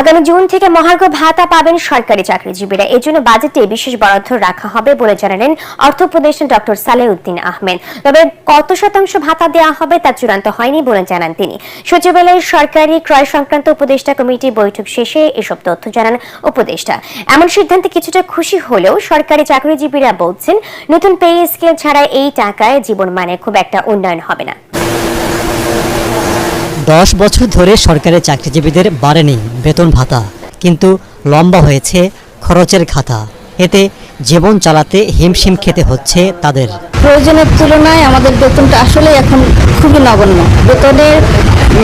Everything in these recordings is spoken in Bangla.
আগামী জুন থেকে মহার্ঘ ভাতা পাবেন সরকারি চাকরিজীবীরা। এজন্য বাজেটে বিশেষ বরাদ্দ রাখা হবে বলে জানালেন অর্থ উপদেষ্টা ডক্টর সালেউদ্দিন আহমেদ। তবে কত শতাংশ ভাতা দেওয়া হবে তা চূড়ান্ত হয়নি বলে জানান তিনি। সচিবালয়ের সরকারি ক্রয় সংক্রান্ত উপদেষ্টা কমিটি বৈঠক শেষে এসব তথ্য জানান উপদেষ্টা। এমন সিদ্ধান্তে কিছুটা খুশি হলেও সরকারি চাকরিজীবীরা বলছেন, নতুন পে স্কেল ছাড়া এই টাকায় জীবন মানে খুব একটা উন্নয়ন হবে না। দশ বছর ধরে সরকারি চাকরিজীবীদের বাড়েনি বেতন ভাতা কিন্তু লম্বা হয়েছে খরচের খাতা। এতে জীবন চালাতে হিমশিম খেতে হচ্ছে তাদের। প্রয়োজনের তুলনায় আমাদের বেতনটা আসলে এখন খুবই নগণ্য। বেতনের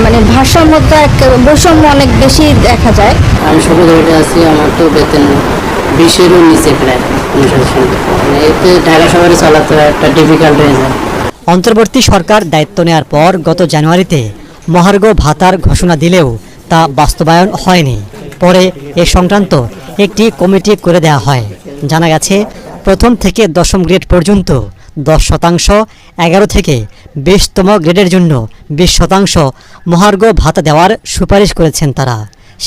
মানে ভারসাম্যতা বৈষম্য অনেক বেশি দেখা যায়। আমি সর্বদলীয় আছি আমার তো বেতন বিশেরও নিচে প্রায় মানে এতে ঢাকা শহরে চলাতে একটা ডিফিকাল্ট হয়ে যায়। অন্তর্বর্তী সরকার দায়িত্ব নেওয়ার পর গত জানুয়ারিতে মহার্ঘ ভাতার ঘোষণা দিলেও তা বাস্তবায়ন হয়নি। পরে এ সংক্রান্ত একটি কমিটি করে দেওয়া হয়। জানা গেছে, প্রথম থেকে দশম গ্রেড পর্যন্ত দশ শতাংশ, এগারো থেকে বিশতম গ্রেডের জন্য বিশ শতাংশ মহার্ঘ ভাতা দেওয়ার সুপারিশ করেছেন তারা।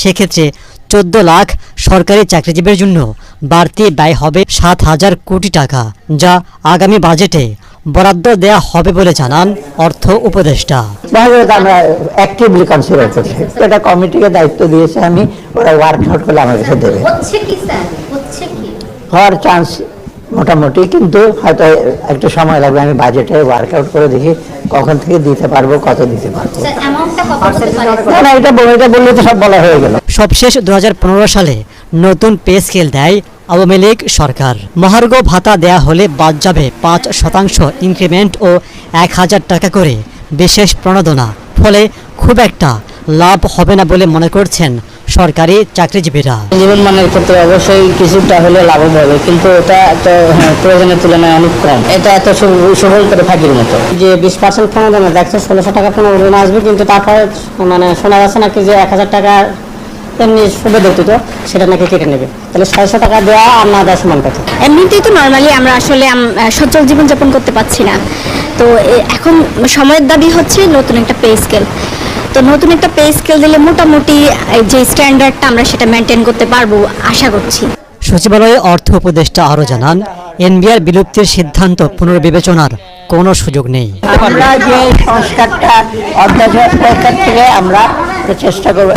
সেক্ষেত্রে চোদ্দ লাখ সরকারি চাকরিজীবীর জন্য বাড়তি ব্যয় হবে সাত হাজার কোটি টাকা, যা আগামী বাজেটে বরাদ্দ দেয়া হবে বলে জানান অর্থ উপদেষ্টা। আমরা অ্যাক্টিভলি কনসিডার করছি। এটা কমিটিকে দায়িত্ব দিয়েছে আমি ওরা ওয়ার্ক আউট করলে আমার কাছে দেবে। হচ্ছে কি স্যার? হচ্ছে কি? হওয়ার চান্স মোটামুটি কিন্তু হয়তো একটু সময় লাগবে আমি বাজেটে ওয়ার্ক আউট করে দেখি কখন থেকে দিতে পারব কত দিতে পারব। অ্যামাউন্টটা কত হতে পারে না এটা বলে- বললে তো সব বলা হয়ে গেল। সবশেষ দু হাজার পনেরো সালে নতুন পে স্কেল দেয় আওয়ামী লীগ সরকার। মহার্ঘ ভাতা দেয়া হলে বাদ যাবে পাঁচ শতাংশ ইনক্রিমেন্ট ও এক হাজার টাকা করে। বিশেষ প্রণোদনা। ফলে খুব একটা লাভ হবে না বলে মনে করছেন সরকারি চাকরিজীবীরা। জীবন মানের ক্ষেত্রে অবশ্যই কিছুটা হলে লাভ হবে কিন্তু এটা তো হ্যাঁ, প্রয়োজনের তুলনায় অনেক কম। এটা এত সবল করে ফাঁকির মতো। যে বিশ পার্সেন্ট প্রণোদনা দেখছে ষোলোশো টাকা প্রণোদনা আসবে কিন্তু তারপরে মানে শোনা যাচ্ছে নাকি যে এক হাজার টাকা এমনি দিত সেটা নাকি কেটে নেবে? তাহলে ছয়শো টাকা দেওয়া আর না দেওয়া সমান কথা। এমনিতেই তো নর্মালি আমরা আসলে সচ্ছল জীবনযাপন করতে পারছি না। তো এখন সময়ের দাবি হচ্ছে নতুন একটা পে স্কেল তো নতুন একটা পে স্কেল দিলে মোটামুটি যে স্ট্যান্ডার্ডটা আমরা সেটা মেনটেন করতে পারব আশা করছি। সচিবালয়ে অর্থ উপদেষ্টা আরও জানান এনবিআর বিলুপ্তির সিদ্ধান্ত পুনর্বিবেচনার কোনো সুযোগ নেই। আমরা যে সংস্কারটা অধ্যাদেশ থেকে আমরা চেষ্টা করব